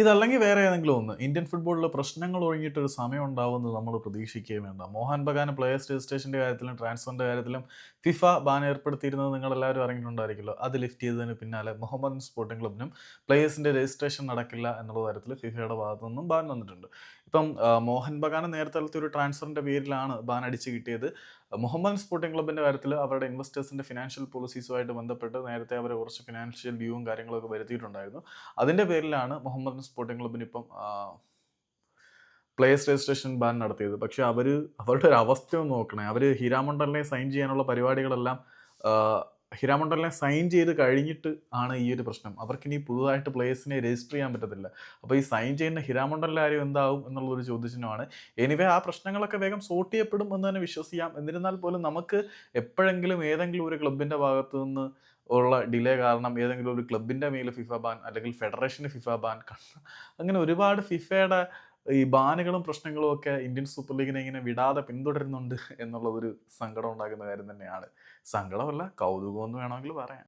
ഇതല്ലെങ്കിൽ വേറെ ഏതെങ്കിലും ഒന്ന്. ഇന്ത്യൻ ഫുട്ബോളിൽ പ്രശ്നങ്ങൾ ഒഴിഞ്ഞിട്ടൊരു സമയം ഉണ്ടാവുമെന്ന് നമ്മൾ പ്രതീക്ഷിക്കുകയും വേണ്ട. മോഹൻ ബഗാന് പ്ലേയേഴ്സ് രജിസ്ട്രേഷന്റെ കാര്യത്തിലും ട്രാൻസ്ഫറിന്റെ കാര്യത്തിലും ഫിഫ ബാൻ ഏർപ്പെടുത്തിയിരുന്നത് നിങ്ങൾ എല്ലാവരും അറിഞ്ഞിട്ടുണ്ടായിരിക്കുമല്ലോ. അത് ലിഫ്റ്റ് ചെയ്തതിന് പിന്നാലെ മുഹമ്മദ് സ്പോർട്ടിംഗ് ക്ലബിനും പ്ലേയേഴ്സിന്റെ രജിസ്ട്രേഷൻ നടക്കില്ല എന്നുള്ള തരത്തിൽ ഫിഫയുടെ ഭാഗത്തു നിന്നും ബാൻ വന്നിട്ടുണ്ട്. ഇപ്പം മോഹൻ ബഗാന് നേരത്തെ ഒരു ട്രാൻസ്ഫറിന്റെ പേരിലാണ് ബാൻ അടിച്ച് കിട്ടിയത്. മുഹമ്മദ് സ്പോർട്ടിംഗ് ക്ലബിന്റെ കാര്യത്തിൽ അവരുടെ ഇൻവെസ്റ്റേഴ്സിന്റെ ഫിനാൻഷ്യൽ പോളിസീസുമായിട്ട് ബന്ധപ്പെട്ട് നേരത്തെ അവർ കുറച്ച് ഫിനാൻഷ്യൽ ഡ്യൂവും കാര്യങ്ങളൊക്കെ വരുത്തിയിട്ടുണ്ടായിരുന്നു. അതിന്റെ പേരിലാണ് മുഹമ്മദ് സ്പോർട്ടിംഗ് ക്ലബിന് ഇപ്പം പ്ലേസ് രജിസ്ട്രേഷൻ ബാൻ നടത്തിയത്. പക്ഷെ അവർ അവരുടെ ഒരു അവസ്ഥ ഒന്ന് നോക്കണേ. അവർ ഹിരാമണ്ഡലിനെ സൈൻ ചെയ്യാനുള്ള പരിപാടികളെല്ലാം ഹിരാമണ്ഡലിനെ സൈൻ ചെയ്ത് കഴിഞ്ഞിട്ട് ആണ് ഈ ഒരു പ്രശ്നം. അവർക്ക് ഇനി പുതുതായിട്ട് പ്ലേയേഴ്സിനെ രജിസ്റ്റർ ചെയ്യാൻ പറ്റത്തില്ല. അപ്പോൾ ഈ സൈൻ ചെയ്യുന്ന ഹിരാമണ്ഡലിന്റെ കാര്യം എന്താവും എന്നുള്ളൊരു ചോദ്യചിഹ്നമാണ്. എനിവേ ആ പ്രശ്നങ്ങളൊക്കെ വേഗം സോർട്ട് ചെയ്യപ്പെടും എന്ന് തന്നെ വിശ്വസിക്കാം. എന്നിരുന്നാൽ പോലും നമുക്ക് എപ്പോഴെങ്കിലും ഏതെങ്കിലും ഒരു ക്ലബിന്റെ ഭാഗത്തു നിന്ന് ഉള്ള ഡിലേ കാരണം ഏതെങ്കിലും ഒരു ക്ലബിന്റെ മേൽ ഫിഫ ബാൻ അല്ലെങ്കിൽ ഫെഡറേഷന് ഫിഫ ബാൻ അങ്ങനെ ഒരുപാട് ഫിഫയുടെ ഈ ബാനുകളും പ്രശ്നങ്ങളും ഒക്കെ ഇന്ത്യൻ സൂപ്പർ ലീഗിനെ ഇങ്ങനെ വിടാതെ പിന്തുടരുന്നുണ്ട് എന്നുള്ളതൊരു സങ്കടം ഉണ്ടാക്കുന്ന കാര്യം തന്നെയാണ്. സങ്കടമല്ല കൗതുകം എന്ന് വേണമെങ്കിൽ പറയാം.